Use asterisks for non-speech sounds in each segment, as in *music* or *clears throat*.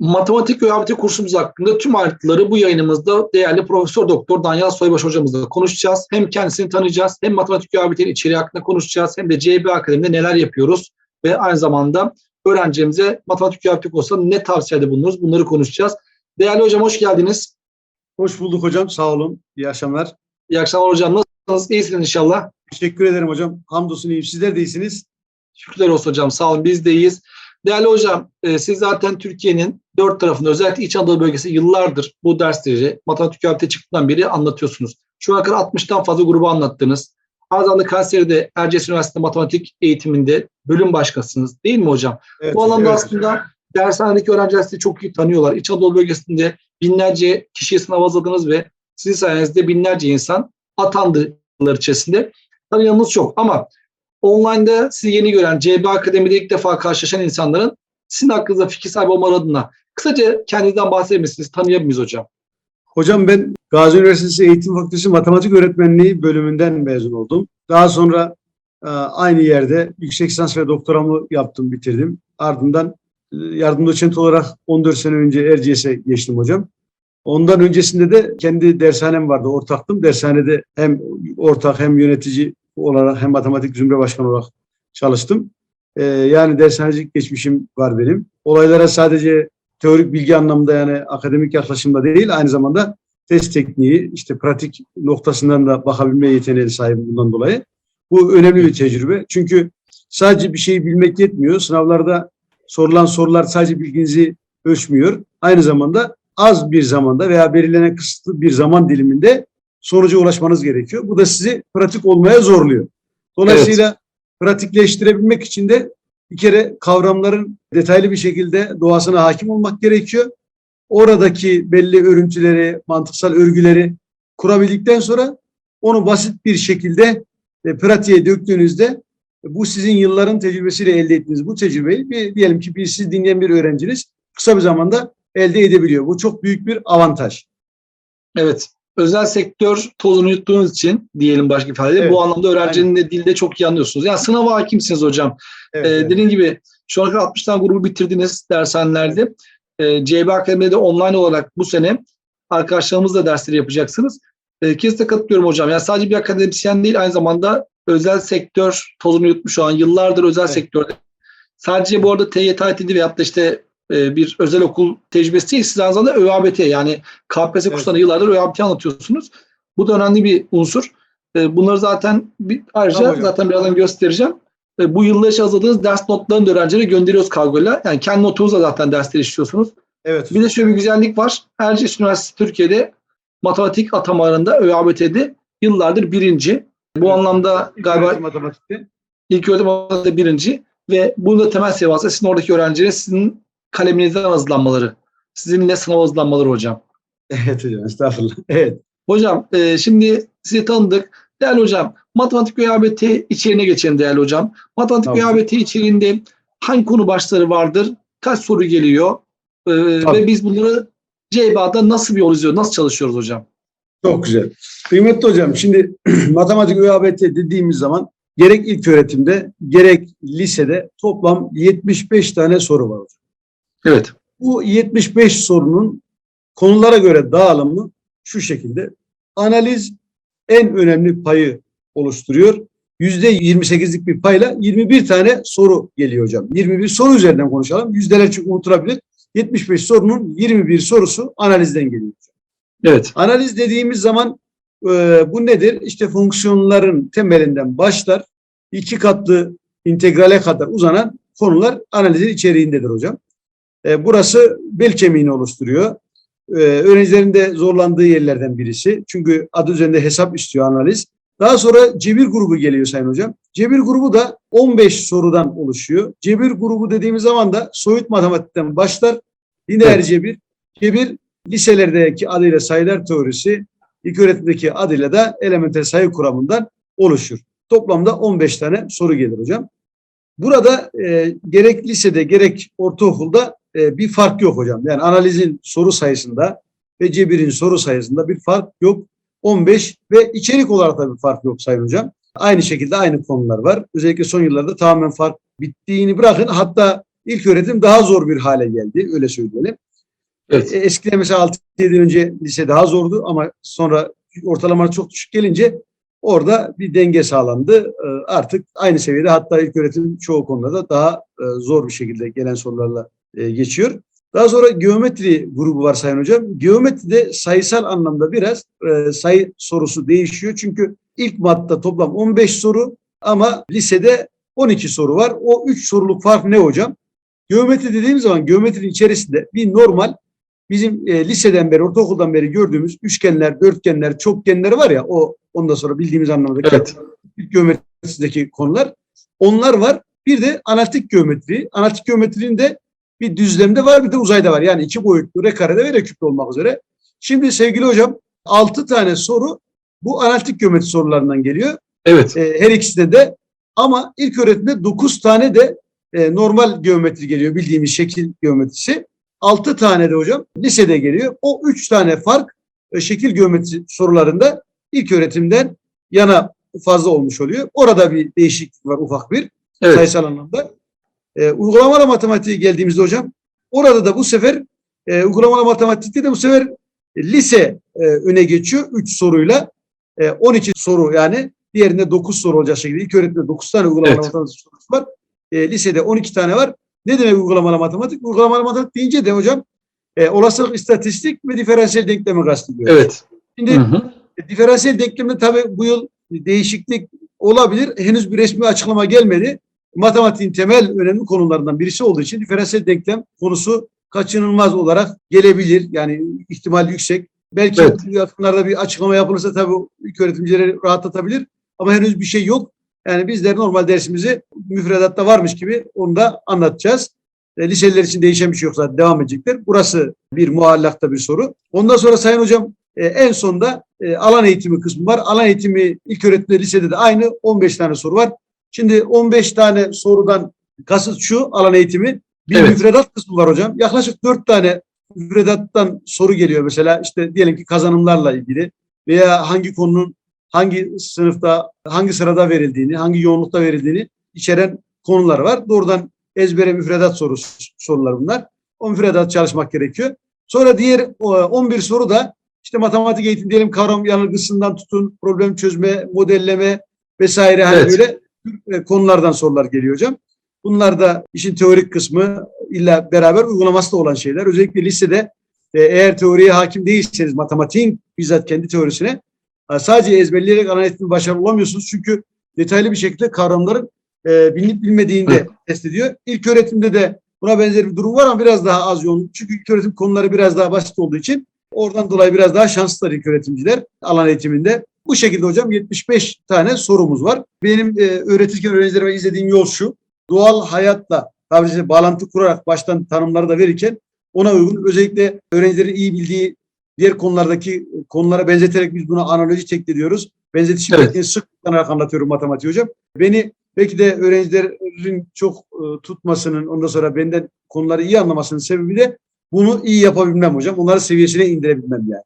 Matematik ve kursumuz hakkında tüm ayrıntıları bu yayınımızda değerli Profesör Doktor Danyal Soybaş hocamızla konuşacağız. Hem kendisini tanıyacağız, hem matematik ve ABT'nin içeriği hakkında konuşacağız, hem de CB Akademi'de neler yapıyoruz ve aynı zamanda öğrencimize matematik ve konusunda ne tavsiyede bulunuruz bunları konuşacağız. Değerli hocam hoş geldiniz. Hoş bulduk hocam. Sağ olun. İyi akşamlar. İyi akşamlar hocam. Nasılsınız? İyisiniz inşallah. Teşekkür ederim hocam. Hamdolsun iyiyim. Sizler de iyisiniz. Şükürler olsun hocam. Sağ olun. Biz de iyiyiz. Değerli hocam, e, siz zaten Türkiye'nin dört tarafında özellikle İç Anadolu bölgesi yıllardır bu dersleri matematik öğretmeni çıktıktan beri anlatıyorsunuz. Şu ana kadar 60'tan fazla grubu anlattınız. Aynı zamanda Kayseri'de Erciyes Üniversitesi Matematik Eğitiminde bölüm başkanısınız değil mi hocam? Evet, bu alanda evet. aslında dershanedeki öğrenciler sizi çok iyi tanıyorlar. İç Anadolu bölgesinde binlerce kişiye sınav hazırladınız ve sizin sayenizde binlerce insan atandı yıllar içerisinde. Tanıyanınız çok ama online'da sizi yeni gören, CB Akademi'de ilk defa karşılaşan insanların sizin hakkınızda fikir sahibi olmaları adına kısaca kendinizden bahsedebilir misiniz? Tanıyabilir miyiz hocam? Hocam ben Gazi Üniversitesi Eğitim Fakültesi Matematik Öğretmenliği bölümünden mezun oldum. Daha sonra e, aynı yerde yüksek lisans ve doktoramı yaptım, bitirdim. Ardından e, yardım doçent olarak 14 sene önce Erciyes'e geçtim hocam. Ondan öncesinde de kendi dershanem vardı, ortaktım. Dershanede hem ortak hem yönetici olarak hem matematik zümre başkanı olarak çalıştım. E, yani dershanecilik geçmişim var benim. Olaylara sadece teorik bilgi anlamında yani akademik yaklaşımda değil aynı zamanda test tekniği işte pratik noktasından da bakabilme yeteneği sahibim bundan dolayı. Bu önemli bir tecrübe. Çünkü sadece bir şeyi bilmek yetmiyor. Sınavlarda sorulan sorular sadece bilginizi ölçmüyor. Aynı zamanda az bir zamanda veya belirlenen kısıtlı bir zaman diliminde sonuca ulaşmanız gerekiyor. Bu da sizi pratik olmaya zorluyor. Dolayısıyla pratikleştirebilmek için de bir kere kavramların detaylı bir şekilde doğasına hakim olmak gerekiyor. Oradaki belli örüntüleri, mantıksal örgüleri kurabildikten sonra onu basit bir şekilde e, pratiğe döktüğünüzde bu sizin yılların tecrübesiyle elde ettiğiniz bu tecrübeyi bir, diyelim ki bir siz dinleyen bir öğrenciniz kısa bir zamanda elde edebiliyor. Bu çok büyük bir avantaj. Evet. Özel sektör tozunu yuttuğunuz için diyelim başka ifadeyle Evet. bu anlamda öğrencinin de dilde çok iyi anlıyorsunuz. Yani sınava hakimsiniz hocam. Evet, Ee, evet. dediğim gibi şu ana kadar 60 tane grubu bitirdiniz dershanelerde. Ee, CB Akademi'de online olarak bu sene arkadaşlarımızla dersleri yapacaksınız. Ee, kesinlikle katılıyorum hocam. Yani sadece bir akademisyen değil aynı zamanda özel sektör tozunu yutmuş olan yıllardır özel Evet. sektörde. Sadece bu arada TYT TET'i veyahut da işte e, bir özel okul tecrübesi değil. Siz aynı zamanda ÖABT yani KPSS Evet. kurslarında yıllardır ÖABT anlatıyorsunuz. Bu da önemli bir unsur. E, bunları zaten bir, ayrıca Tamam zaten birazdan göstereceğim. E, bu içinde hazırladığınız ders notlarını da öğrencilere gönderiyoruz kargoyla. Yani kendi notunuzla zaten dersleri işliyorsunuz. Evet. Bir de şöyle bir güzellik var. Erciyes Üniversitesi Türkiye'de matematik atamalarında ÖABT'de yıllardır birinci. Bu Evet. anlamda galiba Öğretim matematikte. İlk öğretim alanında birinci ve bunun da temel aslında sizin oradaki öğrencilere sizin kaleminizden hazırlanmaları, sizinle sınav hazırlanmaları hocam. *laughs* Evet hocam estağfurullah. Evet. Hocam e, şimdi sizi tanıdık. Değerli hocam matematik ÖABT içeriğine geçelim değerli hocam. Matematik Tamam. ÖABT içeriğinde hangi konu başları vardır? Kaç soru geliyor? E, Tabii. ve biz bunları CBA'da nasıl bir yol izliyoruz? Nasıl çalışıyoruz hocam? Çok güzel. Kıymetli hocam şimdi *clears throat* matematik ÖABT dediğimiz zaman gerek ilk öğretimde gerek lisede toplam 75 tane soru var. hocam. Evet. Bu 75 sorunun konulara göre dağılımı şu şekilde. Analiz en önemli payı oluşturuyor. %28'lik bir payla 21 tane soru geliyor hocam. 21 soru üzerinden konuşalım. Yüzdeler çünkü unutulabilir. 75 sorunun 21 sorusu analizden geliyor. Evet. Analiz dediğimiz zaman e, bu nedir? İşte fonksiyonların temelinden başlar. iki katlı integrale kadar uzanan konular analizin içeriğindedir hocam. E, burası bel kemiğini oluşturuyor. E, öğrencilerin de zorlandığı yerlerden birisi. Çünkü adı üzerinde hesap istiyor analiz. Daha sonra cebir grubu geliyor Sayın Hocam. Cebir grubu da 15 sorudan oluşuyor. Cebir grubu dediğimiz zaman da soyut matematikten başlar. Lineer Evet. cebir. Cebir liselerdeki adıyla sayılar teorisi, ilk öğretimdeki adıyla da elementer sayı kuramından oluşur. Toplamda 15 tane soru gelir hocam. Burada e, gerek lisede gerek ortaokulda e, bir fark yok hocam. Yani analizin soru sayısında ve cebirin soru sayısında bir fark yok. 15 ve içerik olarak da bir fark yok Sayın Hocam. Aynı şekilde aynı konular var. Özellikle son yıllarda tamamen fark bittiğini bırakın. Hatta ilk öğretim daha zor bir hale geldi. Öyle söyleyelim. Evet. E, Eskiden mesela 6-7 yıl önce lise daha zordu ama sonra ortalamalar çok düşük gelince orada bir denge sağlandı. E, Artık aynı seviyede hatta ilk öğretim çoğu konuda daha e, zor bir şekilde gelen sorularla e, geçiyor. Daha sonra geometri grubu var Sayın Hocam. Geometride sayısal anlamda biraz e, sayı sorusu değişiyor. Çünkü ilk madde toplam 15 soru ama lisede 12 soru var. O 3 soruluk fark ne hocam? Geometri dediğimiz zaman geometrinin içerisinde bir normal bizim e, liseden beri, ortaokuldan beri gördüğümüz üçgenler, dörtgenler, çokgenler var ya o ondan sonra bildiğimiz anlamda Evet. geometrisindeki konular. Onlar var. Bir de analitik geometri. Analitik geometrinin de bir düzlemde var bir de uzayda var. Yani iki boyutlu rekarede ve reküplü olmak üzere. Şimdi sevgili hocam altı tane soru bu analitik geometri sorularından geliyor. Evet. E, her ikisinde de ama ilk öğretimde 9 tane de e, normal geometri geliyor bildiğimiz şekil geometrisi. 6 tane de hocam lisede geliyor. O 3 tane fark e, şekil geometri sorularında ilk öğretimden yana fazla olmuş oluyor. Orada bir değişiklik var ufak bir Evet. sayısal anlamda. E, uygulamalı matematiğe geldiğimizde hocam orada da bu sefer e, uygulamalı matematikte de bu sefer e, lise e, öne geçiyor 3 soruyla. E, 12 soru yani diğerinde 9 soru olacak şekilde. İlk öğretimde 9 tane uygulamalı Evet. matematik sorusu var. E, lisede 12 tane var. Ne demek uygulamalı matematik? Uygulamalı matematik deyince de hocam e, olasılık istatistik ve diferansiyel denklemi kastediyor. Evet. Şimdi Hı hı. e, Diferansiyel denklemde tabii bu yıl değişiklik olabilir. Henüz bir resmi açıklama gelmedi. Matematiğin temel önemli konularından birisi olduğu için diferansiyel denklem konusu kaçınılmaz olarak gelebilir. Yani ihtimal yüksek. Belki Evet. yakınlarda bir açıklama yapılırsa tabii ilk öğretimcileri rahatlatabilir. Ama henüz bir şey yok. Yani bizler normal dersimizi müfredatta varmış gibi onu da anlatacağız. E, liseliler için değişen bir şey yok zaten devam edecekler. Burası bir muallakta bir soru. Ondan sonra Sayın Hocam e, en sonda e, alan eğitimi kısmı var. Alan eğitimi ilk öğretimde lisede de aynı 15 tane soru var. Şimdi 15 tane sorudan kasıt şu alan eğitimi. Bir Evet. müfredat kısmı var hocam. Yaklaşık 4 tane müfredattan soru geliyor mesela işte diyelim ki kazanımlarla ilgili veya hangi konunun hangi sınıfta, hangi sırada verildiğini, hangi yoğunlukta verildiğini içeren konular var. Doğrudan ezbere müfredat sorusu sorular bunlar. O müfredat çalışmak gerekiyor. Sonra diğer o, 11 soru da işte matematik eğitim diyelim kavram yanılgısından tutun, problem çözme, modelleme vesaire hani Evet. böyle e, konulardan sorular geliyor hocam. Bunlar da işin teorik kısmı illa beraber uygulaması da olan şeyler. Özellikle lisede e, eğer teoriye hakim değilseniz matematiğin bizzat kendi teorisine e, sadece ezberleyerek analizini başarılı olamıyorsunuz. Çünkü detaylı bir şekilde kavramların e, bilinip bilmediğini de Evet. test ediyor. İlk öğretimde de buna benzer bir durum var ama biraz daha az yoğun. Çünkü ilk öğretim konuları biraz daha basit olduğu için oradan dolayı biraz daha şanslılar ilk öğretimciler alan eğitiminde. Bu şekilde hocam 75 tane sorumuz var. Benim e, öğretirken öğrencilerime izlediğim yol şu. Doğal hayatla tabiri caizse bağlantı kurarak baştan tanımları da verirken ona uygun özellikle öğrencilerin iyi bildiği diğer konulardaki konulara benzeterek biz buna analoji tekniği diyoruz. Benzetişim Evet. tekniğini sık kullanarak anlatıyorum matematik hocam. Beni belki de öğrencilerin çok e, tutmasının ondan sonra benden konuları iyi anlamasının sebebi de bunu iyi yapabilmem hocam. Onları seviyesine indirebilmem yani.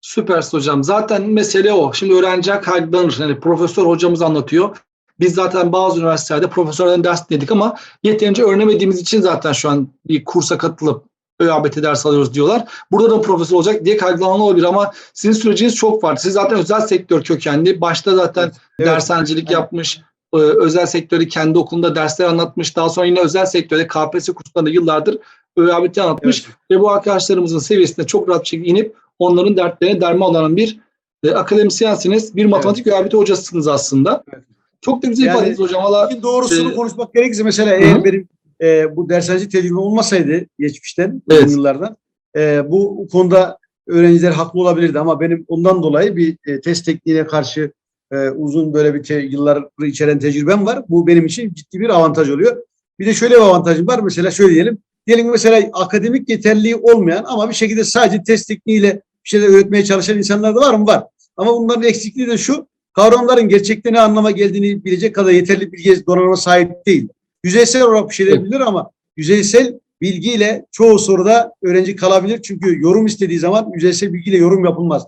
Süpersin hocam. Zaten mesele o. Şimdi öğrenciler kaygılanır. Yani profesör hocamız anlatıyor. Biz zaten bazı üniversitelerde profesörlerden ders dinledik ama yeterince öğrenemediğimiz için zaten şu an bir kursa katılıp ÖABT ders alıyoruz diyorlar. Burada da profesör olacak diye kaygılanan olabilir ama sizin süreciniz çok farklı. Siz zaten özel sektör kökenli. Başta zaten Evet. dershancilik Evet. yapmış. e, Özel sektörü kendi okulunda dersler anlatmış. Daha sonra yine özel sektörde KPSS kurslarında yıllardır ÖABT anlatmış. Evet. Ve bu arkadaşlarımızın seviyesine çok rahat bir şekilde inip onların dertlerine derman olan bir e, akademisyensiniz. Bir matematik ÖABT hocasısınız aslında. Evet. Çok da güzel Yani- ifade ettiniz hocam. Valla doğrusunu Ee, konuşmak gerekirse mesela hı. eğer benim e, bu dershaneci tecrübem olmasaydı geçmişten, Evet. yıllardan e, bu konuda öğrenciler haklı olabilirdi ama benim ondan dolayı bir e, test tekniğine karşı e, uzun böyle bir te, yılları içeren tecrübem var. Bu benim için ciddi bir avantaj oluyor. Bir de şöyle bir avantajım var. Mesela şöyle diyelim. Diyelim mesela akademik yeterliği olmayan ama bir şekilde sadece test tekniğiyle şeyler öğretmeye çalışan insanlar da var mı? Var. Ama bunların eksikliği de şu. Kavramların gerçekte ne anlama geldiğini bilecek kadar yeterli bilgiye donanıma sahip değil. Yüzeysel olarak bir şeyler bilir ama yüzeysel bilgiyle çoğu soruda öğrenci kalabilir. Çünkü yorum istediği zaman yüzeysel bilgiyle yorum yapılmaz.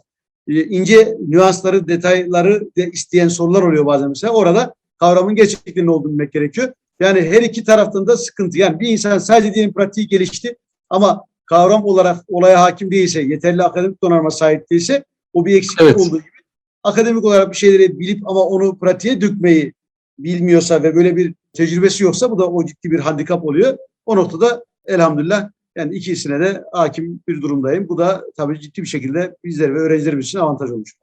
Ee, ince nüansları, detayları de isteyen sorular oluyor bazen mesela. Orada kavramın gerçekten ne olduğunu bilmek gerekiyor. Yani her iki taraftan da sıkıntı. Yani bir insan sadece diyelim pratiği gelişti ama kavram olarak olaya hakim değilse, yeterli akademik donanıma sahip değilse o bir eksiklik Evet. olduğu gibi akademik olarak bir şeyleri bilip ama onu pratiğe dökmeyi bilmiyorsa ve böyle bir tecrübesi yoksa bu da o ciddi bir handikap oluyor. O noktada elhamdülillah yani ikisine de hakim bir durumdayım. Bu da tabii ciddi bir şekilde bizler ve öğrencilerimiz için avantaj olmuş.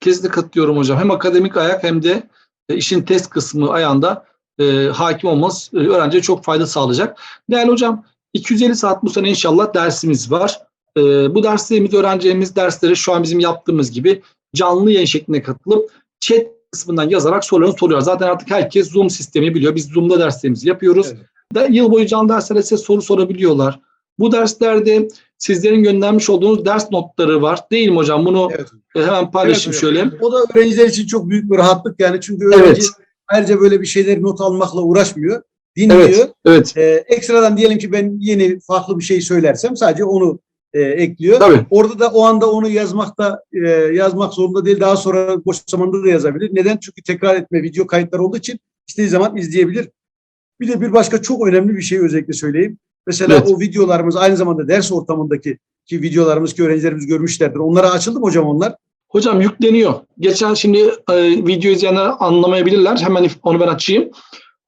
Kesinlikle katılıyorum hocam. Hem akademik ayak hem de e, işin test kısmı ayağında e, hakim olmamız e, öğrenciye çok fayda sağlayacak. Değerli hocam 250 saat bu sene inşallah dersimiz var. E, bu derslerimiz öğrencilerimiz dersleri şu an bizim yaptığımız gibi canlı yayın şeklinde katılıp chat kısmından yazarak sorularını soruyor. Zaten artık herkes Zoom sistemi biliyor. Biz Zoom'da derslerimizi yapıyoruz. Evet. Da, yıl boyu canlı derslerde size soru sorabiliyorlar. Bu derslerde sizlerin göndermiş olduğunuz ders notları var. Değil mi hocam? Bunu Evet. e, hemen paylaşayım Evet, şöyle. O da öğrenciler için çok büyük bir rahatlık yani çünkü öğrenci Evet. ayrıca böyle bir şeyleri not almakla uğraşmıyor. Dinliyor. Evet, evet. Ee, ekstradan diyelim ki ben yeni farklı bir şey söylersem sadece onu e, ekliyor. Tabii. Orada da o anda onu yazmakta e, yazmak zorunda değil. Daha sonra boş zamanda da yazabilir. Neden? Çünkü tekrar etme video kayıtları olduğu için istediği zaman izleyebilir. Bir de bir başka çok önemli bir şey özellikle söyleyeyim. Mesela Evet. o videolarımız aynı zamanda ders ortamındaki ki videolarımız ki öğrencilerimiz görmüşlerdir. Onlara açıldı mı hocam onlar? Hocam yükleniyor. Geçen şimdi e, video izleyenler anlamayabilirler. Hemen onu ben açayım.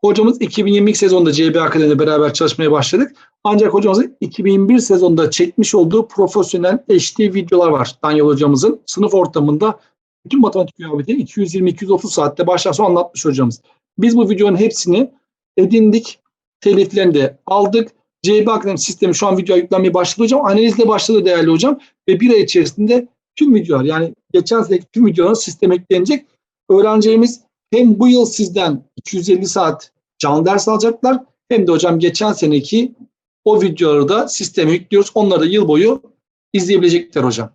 Hocamız 2022 sezonunda CB Akademi'de beraber çalışmaya başladık. Ancak hocamızın 2021 sezonunda çekmiş olduğu profesyonel HD videolar var. Danyal hocamızın sınıf ortamında bütün matematik kıyafeti 220-230 saatte baştan anlatmış hocamız. Biz bu videonun hepsini edindik. Teliflerini de aldık. CB Akademi sistemi şu an videoya yüklenmeye başladı hocam. Analizle başladı değerli hocam. Ve bir ay içerisinde tüm videolar yani geçen seneki tüm videoların sisteme eklenecek. Öğrencilerimiz hem bu yıl sizden 250 saat canlı ders alacaklar hem de hocam geçen seneki o videoları da sisteme yüklüyoruz. Onları da yıl boyu izleyebilecekler hocam.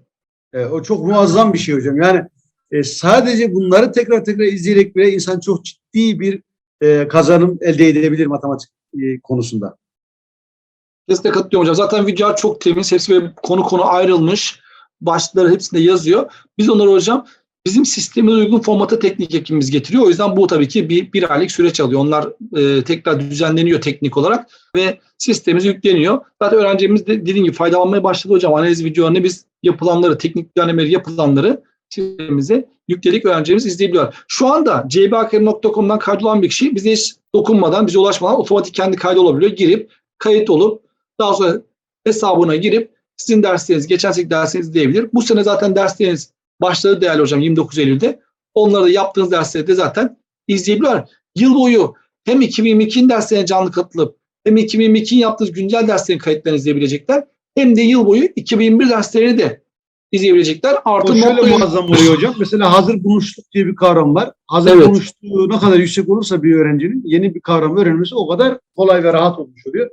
E, o çok muazzam bir şey hocam. Yani e, sadece bunları tekrar tekrar izleyerek bile insan çok ciddi bir e, kazanım elde edebilir matematik e, konusunda. Kesinlikle katılıyorum hocam. Zaten videolar çok temiz. Hepsi böyle konu konu ayrılmış. Başlıkları hepsinde yazıyor. Biz onları hocam bizim sistemine uygun formata teknik ekibimiz getiriyor. O yüzden bu tabii ki bir, bir aylık süreç alıyor. Onlar e, tekrar düzenleniyor teknik olarak ve sistemimiz yükleniyor. Zaten öğrencimiz de dediğim gibi faydalanmaya başladı hocam. Analiz videolarını biz yapılanları, teknik düzenlemeleri yapılanları sistemimize yükledik öğrencilerimiz izleyebiliyorlar. Şu anda cbakademi.com'dan kaydolan bir kişi bize hiç dokunmadan, bize ulaşmadan otomatik kendi kaydı olabiliyor. Girip kayıt olup daha sonra hesabına girip sizin dersleriniz, geçen seneki derslerinizi izleyebilir. Bu sene zaten dersleriniz başladı değerli hocam 29 Eylül'de. Onları da yaptığınız dersleri de zaten izleyebiliyorlar. Yıl boyu hem 2022'nin derslerine canlı katılıp hem 2022'nin yaptığınız güncel derslerin kayıtlarını izleyebilecekler. Hem de yıl boyu 2021 derslerini de izleyebilecekler. O Artı şöyle notları- muazzam oluyor hocam. Mesela hazır buluşluk diye bir kavram var. Hazır Evet. buluştuğu ne kadar yüksek olursa bir öğrencinin yeni bir kavram öğrenmesi o kadar kolay ve rahat olmuş oluyor.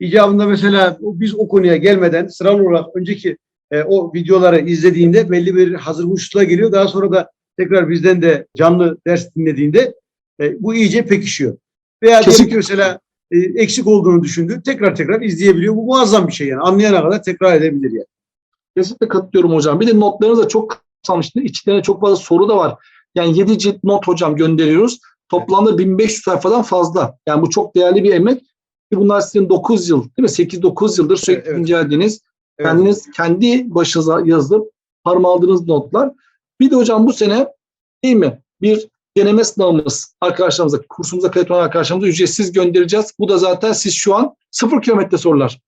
İcabında mesela o- biz o konuya gelmeden sıralı olarak önceki e, o videoları izlediğinde belli bir hazır buluşluğa geliyor. Daha sonra da tekrar bizden de canlı ders dinlediğinde e, bu iyice pekişiyor. Veya Kesinlikle. ki mesela e, eksik olduğunu düşündü. Tekrar tekrar izleyebiliyor. Bu muazzam bir şey yani. Anlayana kadar tekrar edebilir yani. Kesinlikle katılıyorum hocam. Bir de notlarınız da çok kapsamıştı. İçlerinde çok fazla soru da var. Yani 7 cilt not hocam gönderiyoruz. Toplamda 1500 sayfadan fazla. Yani bu çok değerli bir emek. Bunlar sizin 9 yıl değil mi? 8-9 yıldır sürekli Evet. incelediğiniz, Evet. kendiniz kendi başınıza yazıp parmaladığınız notlar. Bir de hocam bu sene değil mi? Bir deneme sınavımız arkadaşlarımıza, kursumuza kayıt olan arkadaşlarımıza ücretsiz göndereceğiz. Bu da zaten siz şu an sıfır kilometre sorular.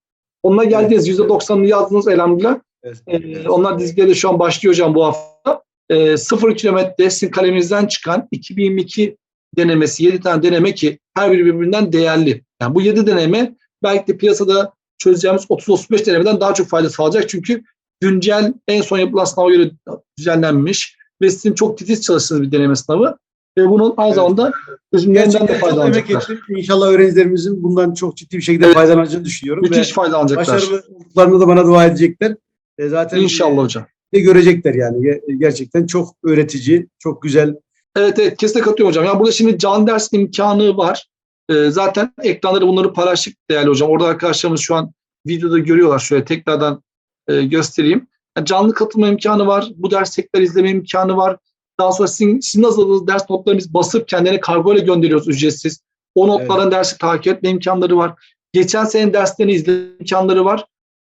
Onunla geldiniz. Evet. %90'ını yazdınız elhamdülillah. Evet. Ee, onlar dizgileri şu an başlıyor hocam bu hafta. Ee, sıfır kilometre sizin kaleminizden çıkan 2022 denemesi 7 tane deneme ki her biri birbirinden değerli. Yani bu 7 deneme belki de piyasada çözeceğimiz 30-35 denemeden daha çok fayda sağlayacak. Çünkü güncel en son yapılan sınava göre düzenlenmiş ve sizin çok titiz çalıştığınız bir deneme sınavı. Ve bunun aynı Evet. zamanda çözümlerinden de faydalanacaklar. İnşallah öğrencilerimizin bundan çok ciddi bir şekilde Evet. faydalanacağını düşünüyorum. Müthiş Ve faydalanacaklar. başarılı olduklarında da bana dua edecekler. E, zaten İnşallah e, hocam. de görecekler yani. Ge- Gerçekten çok öğretici, çok güzel. Evet evet kesinlikle katılıyorum hocam. Yani burada şimdi can ders imkanı var. Ee, zaten ekranları bunları paylaştık değerli hocam. Orada arkadaşlarımız şu an videoda görüyorlar. Şöyle tekrardan e, göstereyim. Yani canlı katılma imkanı var. Bu ders tekrar izleme imkanı var. Daha sonra sizin, sizin hazırladığınız ders notlarını biz basıp kendine kargo ile gönderiyoruz ücretsiz. O notların dersi takip etme imkanları var. Geçen sene derslerini izleme imkanları var.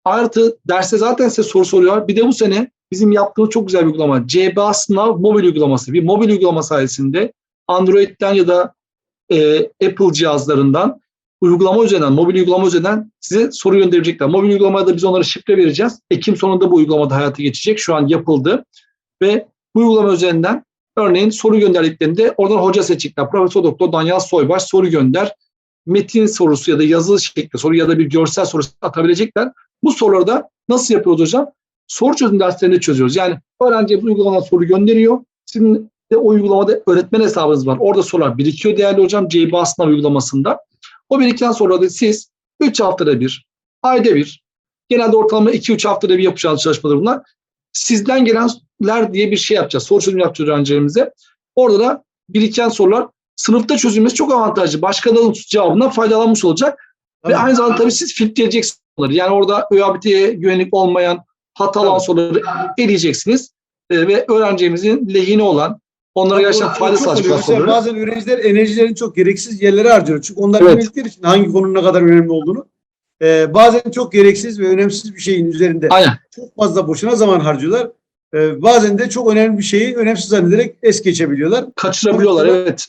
Artı derste zaten size soru soruyorlar. Bir de bu sene bizim yaptığımız çok güzel bir uygulama. CBA Sınav mobil uygulaması. Bir mobil uygulama sayesinde Android'den ya da e, Apple cihazlarından uygulama üzerinden, mobil uygulama üzerinden size soru gönderecekler. Mobil uygulamada biz onlara şifre vereceğiz. Ekim sonunda bu uygulamada hayata geçecek. Şu an yapıldı. Ve bu uygulama üzerinden örneğin soru gönderdiklerinde oradan hoca seçecekler. Profesör Doktor Danyal Soybaş soru gönder. Metin sorusu ya da yazılı şekilde soru ya da bir görsel sorusu atabilecekler. Bu soruları da nasıl yapıyoruz hocam? Soru çözüm derslerinde çözüyoruz. Yani öğrenci uygulamadan soru gönderiyor. Sizin de o uygulamada öğretmen hesabınız var. Orada sorular birikiyor değerli hocam. CBA sınav uygulamasında. O biriken soruları siz 3 haftada bir, ayda bir, genelde ortalama 2-3 haftada bir yapacağınız çalışmalar bunlar. Sizden gelenler diye bir şey yapacağız. Soru çözümü yapacağız öğrencilerimize. Orada da biriken sorular sınıfta çözülmesi çok avantajlı. Başkalarının cevabından faydalanmış olacak. Ve aynı zamanda tabii siz filtreleyeceksiniz. Yani orada ÖABT'ye güvenlik olmayan hatalı Tabii. soruları eleyeceksiniz. Ee, ve öğrencimizin lehine olan, onlara gerçekten fayda sağlayacak soruları. bazen öğrenciler enerjilerini çok gereksiz yerlere harcıyor. Çünkü onlar Evet. bilmedikleri için hangi konunun ne kadar önemli olduğunu. Ee, bazen çok gereksiz ve önemsiz bir şeyin üzerinde Aynen. çok fazla boşuna zaman harcıyorlar. Ee, bazen de çok önemli bir şeyi önemsiz zannederek es geçebiliyorlar. kaçırabiliyorlar Tabii. evet.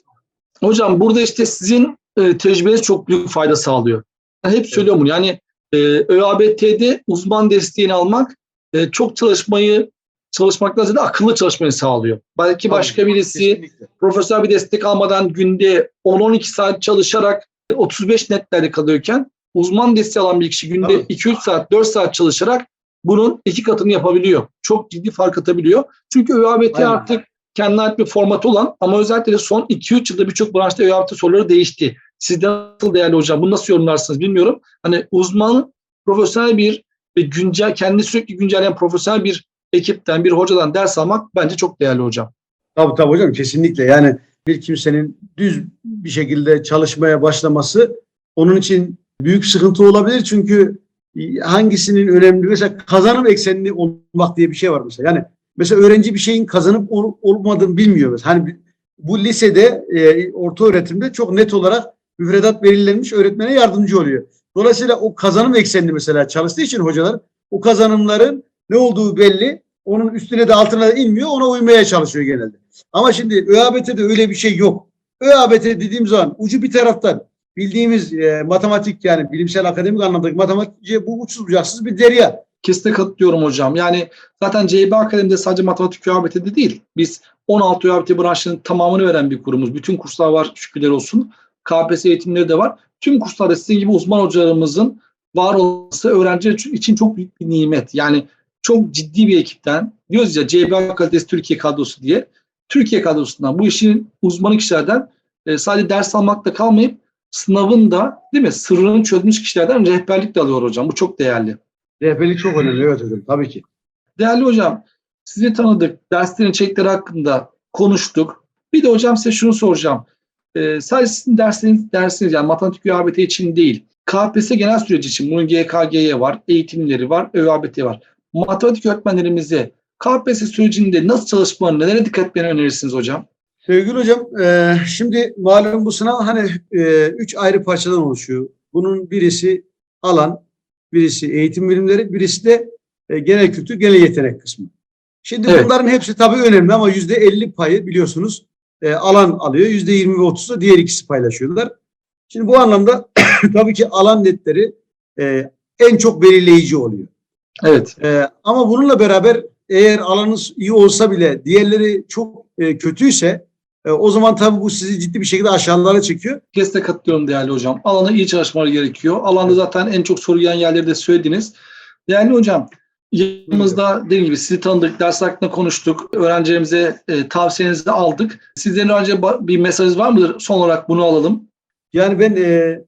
Hocam burada işte sizin e, tecrübeniz çok büyük fayda sağlıyor. Ben hep söylüyorum bunu. Yani e, ÖABT'de uzman desteğini almak e, çok çalışmayı çalışmaktan ziyade akıllı çalışmayı sağlıyor. Belki Tabii, başka birisi Kesinlikle. profesyonel bir destek almadan günde 10-12 saat çalışarak 35 netlerde kalıyorken uzman desteği alan bir kişi günde Tabii. 2-3 saat 4 saat çalışarak bunun iki katını yapabiliyor. Çok ciddi fark atabiliyor. Çünkü ÖABT Aynen. artık kendine ait bir formatı olan ama özellikle de son 2-3 yılda birçok branşta ÖABT soruları değişti. Sizde nasıl değerli hocam? Bunu nasıl yorumlarsınız bilmiyorum. Hani uzman, profesyonel bir ve güncel, kendini sürekli güncelleyen profesyonel bir ekipten, bir hocadan ders almak bence çok değerli hocam. Tabii tabii hocam kesinlikle. Yani bir kimsenin düz bir şekilde çalışmaya başlaması onun için büyük sıkıntı olabilir. Çünkü hangisinin önemli mesela kazanım eksenli olmak diye bir şey var mesela. Yani mesela öğrenci bir şeyin kazanıp ol- olmadığını bilmiyor. Mesela. Hani bu lisede e, orta öğretimde çok net olarak müfredat belirlenmiş öğretmene yardımcı oluyor. Dolayısıyla o kazanım eksenli mesela çalıştığı için hocalar o kazanımların ne olduğu belli. Onun üstüne de altına da inmiyor. Ona uymaya çalışıyor genelde. Ama şimdi ÖABT'de öyle bir şey yok. ÖABT dediğim zaman ucu bir taraftan bildiğimiz e, matematik yani bilimsel akademik anlamdaki matematikçi bu uçsuz bucaksız bir derya. Kesinlikle katılıyorum hocam. Yani zaten CB Akademi'de sadece matematik ÖABT'de değil. Biz 16 ÖABT branşının tamamını veren bir kurumuz. Bütün kurslar var şükürler olsun. KPSS eğitimleri de var. Tüm kurslarda sizin gibi uzman hocalarımızın var olması öğrenciler için çok büyük bir nimet. Yani çok ciddi bir ekipten diyoruz ya CB kalitesi Türkiye kadrosu diye. Türkiye kadrosundan bu işin uzmanı kişilerden e, sadece ders almakta kalmayıp sınavın da değil mi sırrını çözmüş kişilerden rehberlik de alıyor hocam. Bu çok değerli. Rehberlik çok önemli evet hocam tabii ki. Değerli hocam, sizi tanıdık, derslerin içerikleri hakkında konuştuk. Bir de hocam size şunu soracağım. Ee, sadece sizin dersiniz, dersiniz yani matematik ÖABT için değil, KPSS genel süreci için bunun GKG'ye var, eğitimleri var, ÖABT var. Matematik öğretmenlerimize KPSS sürecinde nasıl çalışmalarını, nelere dikkat etmelerini önerirsiniz hocam? Sevgili hocam e, şimdi malum bu sınav hani e, üç ayrı parçadan oluşuyor. Bunun birisi alan, birisi eğitim bilimleri, birisi de e, genel kültür, genel yetenek kısmı. Şimdi Evet. bunların hepsi tabii önemli ama yüzde elli payı biliyorsunuz e, alan alıyor. Yüzde yirmi ve otuz da diğer ikisi paylaşıyorlar. Şimdi bu anlamda *coughs* tabii ki alan netleri e, en çok belirleyici oluyor. Evet, Ee, ama bununla beraber eğer alanınız iyi olsa bile diğerleri çok e, kötüyse e, o zaman tabii bu sizi ciddi bir şekilde aşağılara çekiyor. kesinlikle katılıyorum değerli hocam. Alana iyi çalışmaları gerekiyor. Alanda zaten en çok soru gelen yerleri de söylediniz. Değerli hocam, yanımızda dediğim gibi sizi tanıdık, ders hakkında konuştuk. Öğrencilerimize e, tavsiyenizi aldık. Sizlerin önce bir mesajınız var mıdır? Son olarak bunu alalım. Yani ben e,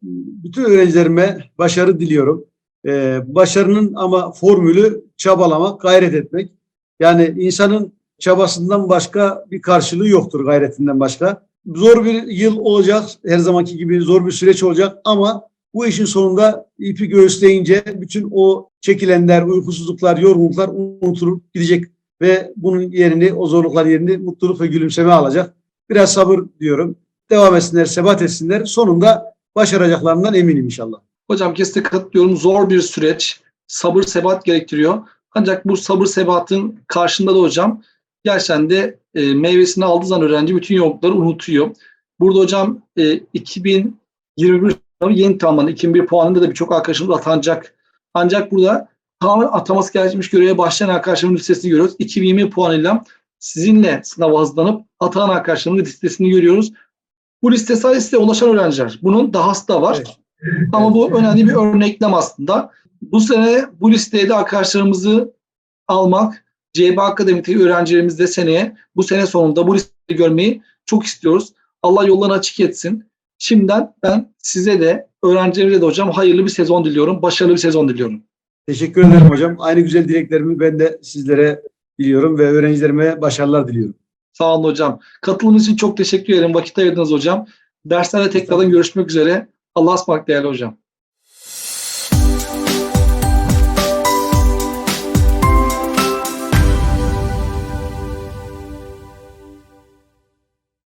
bütün öğrencilerime başarı diliyorum. E, başarının ama formülü çabalamak, gayret etmek. Yani insanın çabasından başka bir karşılığı yoktur gayretinden başka. Zor bir yıl olacak, her zamanki gibi zor bir süreç olacak ama bu işin sonunda ipi göğüsleyince bütün o çekilenler, uykusuzluklar, yorgunluklar unutulup gidecek ve bunun yerini, o zorluklar yerini mutluluk ve gülümseme alacak. Biraz sabır diyorum. Devam etsinler, sebat etsinler. Sonunda başaracaklarından eminim inşallah. Hocam kesinlikle katılıyorum. Zor bir süreç. sabır sebat gerektiriyor. Ancak bu sabır sebatın karşında da hocam gerçekten de e, meyvesini aldığı zaman öğrenci bütün yoğunlukları unutuyor. Burada hocam e, 2021 sınavı yeni tamamlanan 2001 puanında da birçok arkadaşımız atanacak. Ancak burada tamamen ataması gerçekmiş göreve başlayan arkadaşlarımın listesini görüyoruz. 2020 puanıyla sizinle sınava hazırlanıp atanan arkadaşlarımın listesini görüyoruz. Bu liste sadece ulaşan öğrenciler. Bunun dahası da var. Evet. Ama bu önemli bir örneklem aslında. Bu sene bu listeye de arkadaşlarımızı almak, CB Akademi'deki öğrencilerimiz de seneye, bu sene sonunda bu listeyi görmeyi çok istiyoruz. Allah yollarını açık etsin. Şimdiden ben size de öğrencilerimize de hocam hayırlı bir sezon diliyorum. Başarılı bir sezon diliyorum. Teşekkür ederim hocam. Aynı güzel dileklerimi ben de sizlere diliyorum ve öğrencilerime başarılar diliyorum. Sağ olun hocam. Katılımınız için çok teşekkür ederim. Vakit ayırdınız hocam. Derslerde tekrardan görüşmek üzere. Allah'a ısmarladık değerli hocam.